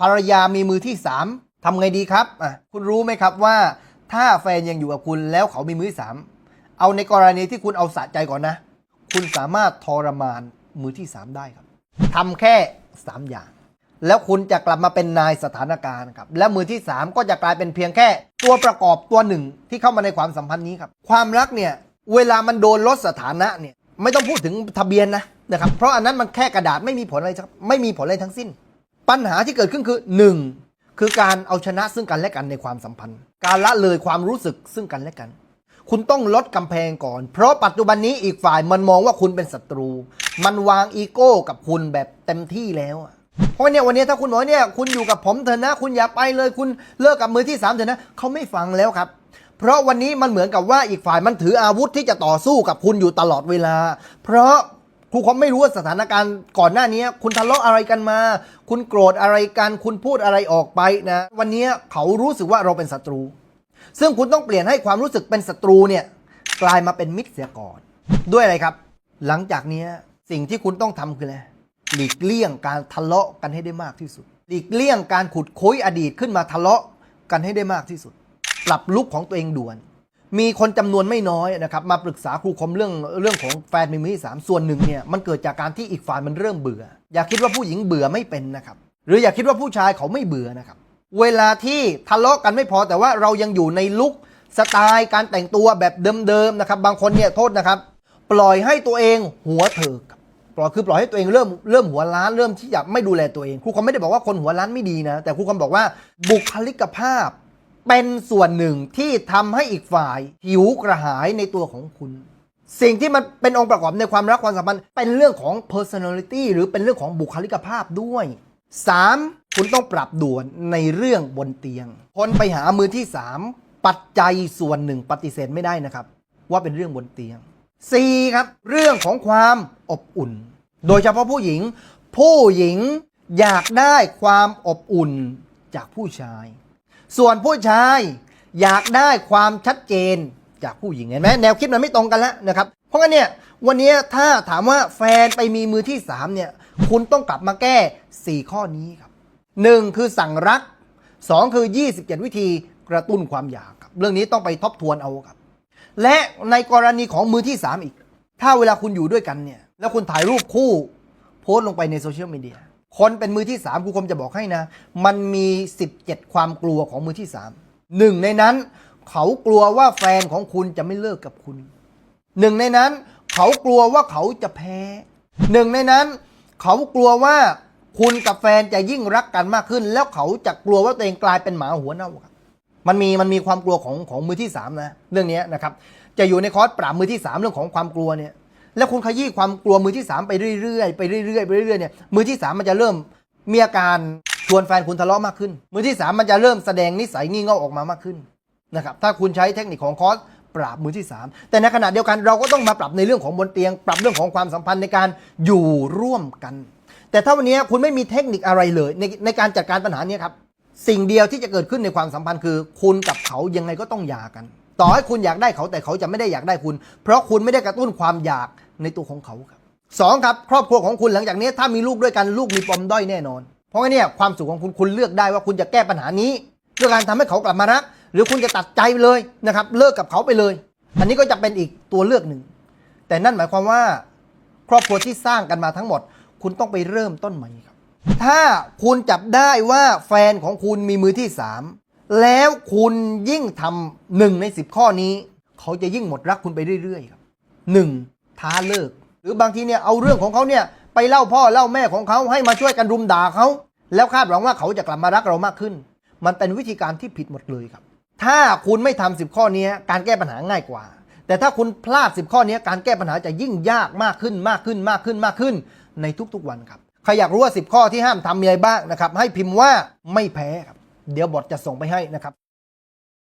ภรรยามีมือที่สามทำไงดีครับอะคุณรู้ไหมครับว่า ถ้าแฟนยังอยู่กับคุณแล้วเขามีมือที่สามเอาในกรณีที่คุณเอาสะใจก่อนนะ คุณสามารถทรมานมือที่สามได้ครับทำแค่สามอย่าง แล้วคุณจะกลับมาเป็นนายสถานการณ์ครับและมือที่3ก็จะกลายเป็นเพียงแค่ตัวประกอบตัวหนึ่งที่เข้ามาในความสัมพันธ์นี้ครับ ความรักเนี่ยเวลามันโดนลดสถานะเนี่ยไม่ต้องพูดถึงทะเบียนนะนะครับ เพราะอันนั้นมันแค่กระดาษไม่มีผลอะไรครับไม่มีผลอะไรทั้งสิ้น ปัญหาที่เกิดขึ้นคือ 1. คือการเอาชนะซึ่งกันและกันในความสัมพันธ์ การละเลยความรู้สึกซึ่งกันและกัน คุณต้องลดกำแพงก่อน เพราะปัจจุบันนี้อีกฝ่ายมันมองว่าคุณเป็นศัตรู มันวางอีโก้กับคุณแบบเต็มที่แล้วเพราะเนี่ยวันนี้ถ้าคุณบอกเนี่ยคุณอยู่กับผมเถอะนะ คุณอย่าไปเลยคุณเลิกกับมือที่สามเถอะนะเขาไม่ฟังแล้วครับเพราะวันนี้มันเหมือนกับว่าอีกฝ่ายมันถืออาวุธที่จะต่อสู้กับคุณอยู่ตลอดเวลา เพราะ ครูเขาไม่รู้ว่าสถานการณ์ก่อนหน้านี้ คุณทะเลาะอะไรกันมา คุณโกรธอะไรกันคุณพูดอะไรออกไปนะ วันนี้เขารู้สึกว่าเราเป็นศัตรู ซึ่งคุณต้องเปลี่ยนให้ความรู้สึกเป็นศัตรูเนี่ยกลายมาเป็นมิตรเสียก่อน ด้วยอะไรครับ หลังจากนี้สิ่งที่คุณต้องทำคืออะไรหลีกเลี่ยงการทะเลาะกันให้ได้มากที่สุด หลีกเลี่ยงการขุดคุยอดีตขึ้นมาทะเลาะกันให้ได้มากที่สุด ปรับลุกของตัวเองด่วน มีคนจำนวนไม่น้อยนะครับมาปรึกษาครูคมเรื่องเรื่องของแฟนมีมือที่สามส่วนหนึ่งเนี่ยมันเกิดจากการที่อีกฝ่ายมันเริ่มเบื่อ อย่าคิดว่าผู้หญิงเบื่อไม่เป็นนะครับ หรืออย่าคิดว่าผู้ชายเขาไม่เบื่อนะครับ เวลาที่ทะเลาะกันไม่พอแต่ว่าเรายังอยู่ในลุกสไตล์การแต่งตัวแบบเดิมๆนะครับบางคนเนี่ยโทษนะครับ ปล่อยให้ตัวเองหัวเถิกปล่อยคือปล่อยให้ตัวเองเริ่มเริ่มหัวล้านเริ่มที่จะไม่ดูแลตัวเองครูคมไม่ได้บอกว่าคนหัวล้านไม่ดีนะ แต่ครูคมบอกว่าบุคลิกภาพ เป็นส่วนหนึ่งที่ทำให้อีกฝ่าย หิวกระหายในตัวของคุณ สิ่งที่มันเป็นองค์ประกอบในความรักความสัมพันธ์เป็นเรื่องของ personality หรือเป็นเรื่องของบุคลิกภาพด้วย 3. คุณต้องปรับด่วนในเรื่องบนเตียง คนไปหามือที่ 3 ปัจจัยส่วนหนึ่งปฏิเสธไม่ได้นะครับ ว่าเป็นเรื่องบนเตียง 4. ครับ เรื่องของความอบอุ่น โดยเฉพาะผู้หญิง ผู้หญิงอยากได้ความอบอุ่นจากผู้ชาย ส่วนผู้ชายอยากได้ความชัดเจนจากผู้หญิงเห็นไหมแนวคิดมันไม่ตรงกันแล้วนะครับ เพราะงั้นเนี่ยวันนี้ถ้าถามว่าแฟนไปมีมือที่3เนี่ยคุณต้องกลับมาแก้ 4 ข้อนี้ครับ 1. คือสั่งรัก 2. คือ 27 วิธีกระตุ้นความอยากครับเรื่องนี้ต้องไปทบทวนเอาครับ และในกรณีของมือที่ 3 อีก ถ้าเวลาคุณอยู่ด้วยกันเนี่ยแล้วคุณถ่ายรูปคู่ โพสต์ลงไปในโซเชียลมีเดีย คนเป็นมือที่3ครูคมจะบอกให้นะ มันมี 17 ความกลัวของมือที่3หนึ่งในนั้น เขากลัวว่าแฟนของคุณจะไม่เลิกกับคุณหนึ่งในนั้น เขากลัวว่าเขาจะแพ้หนึ่งในนั้น เขากลัวว่าคุณกับแฟนจะยิ่งรักกันมากขึ้น แล้วเขาจะกลัวว่าตัวเองกลายเป็นหมาหัวเน่าครับมันมีมันมีความกลัวของของมือที่3นะเรื่องนี้นะครับ จะอยู่ในคอร์สปราบมือที่3เรื่องของความกลัวเนี่ย แล้วคุณขยี้ความกลัวมือที่ 3 ไปเรื่อยๆไปเรื่อยๆไปเรื่อยๆเนี่ยมือที่ 3 มันจะเริ่มมีอาการชวนแฟนคุณทะเลาะมากขึ้น มือที่ 3 มันจะเริ่มแสดงนิสัยงี่เง่าออกมามากขึ้นนะครับถ้าคุณใช้เทคนิคของคอร์สปราบมือที่ 3 แต่ในขณะเดียวกันเราก็ต้องมาปรับในเรื่องของบนเตียง ปรับเรื่องของความสัมพันธ์ในการอยู่ร่วมกัน แต่ถ้าวันนี้คุณไม่มีเทคนิคอะไรเลยในในการจัดการปัญหานี้ครับสิ่งเดียวที่จะเกิดขึ้นในความสัมพันธ์คือ คุณกับเขายังไงก็ต้องหย่ากัน ต่อให้คุณอยากได้เขาแต่เขาจะไม่ได้อยากได้คุณ เพราะคุณไม่ได้กระตุ้นความอยาก ในตัวของเขาครับสองครับครอบครัวของคุณหลังจากนี้ถ้ามีลูกด้วยกันลูกมีปมด้อยแน่นอน เพราะงั้นเนี่ยความสุขของคุณคุณเลือกได้ว่าคุณจะแก้ปัญหานี้ด้วยการทำให้เขากลับมารักหรือคุณจะตัดใจเลยนะครับ เลิกกับเขาไปเลย อันนี้ก็จะเป็นอีกตัวเลือกหนึ่ง แต่นั่นหมายความว่า ครอบครัวที่สร้างกันมาทั้งหมด คุณต้องไปเริ่มต้นใหม่ครับ ถ้าคุณจับได้ว่าแฟนของคุณมีมือที่สามแล้วคุณยิ่งทำหนึ่งในสิบข้อนี้ เขาจะยิ่งหมดรักคุณไปเรื่อยๆครับหนึ่ง ท้าเลิก หรือบางทีเนี่ยเอาเรื่องของเขาเนี่ยไปเล่าพ่อเล่าแม่ของเขาให้มาช่วยกันรุมด่าเขาแล้วคาดหวังว่าเขาจะกลับมารักเรามากขึ้น มันเป็นวิธีการที่ผิดหมดเลยครับ ถ้าคุณไม่ทำสิบข้อนี้การแก้ปัญหาง่ายกว่า แต่ถ้าคุณพลาดสิบข้อนี้การแก้ปัญหาจะยิ่งยากมากขึ้นมากขึ้นมากขึ้นมากขึ้น ในทุกๆวันครับใครอยากรู้ว่า 10 ข้อที่ห้ามทำมีอะไรบ้างนะครับให้พิมพ์ว่าไม่แพ้ครับเดี๋ยวบทจะส่งไปให้นะครับ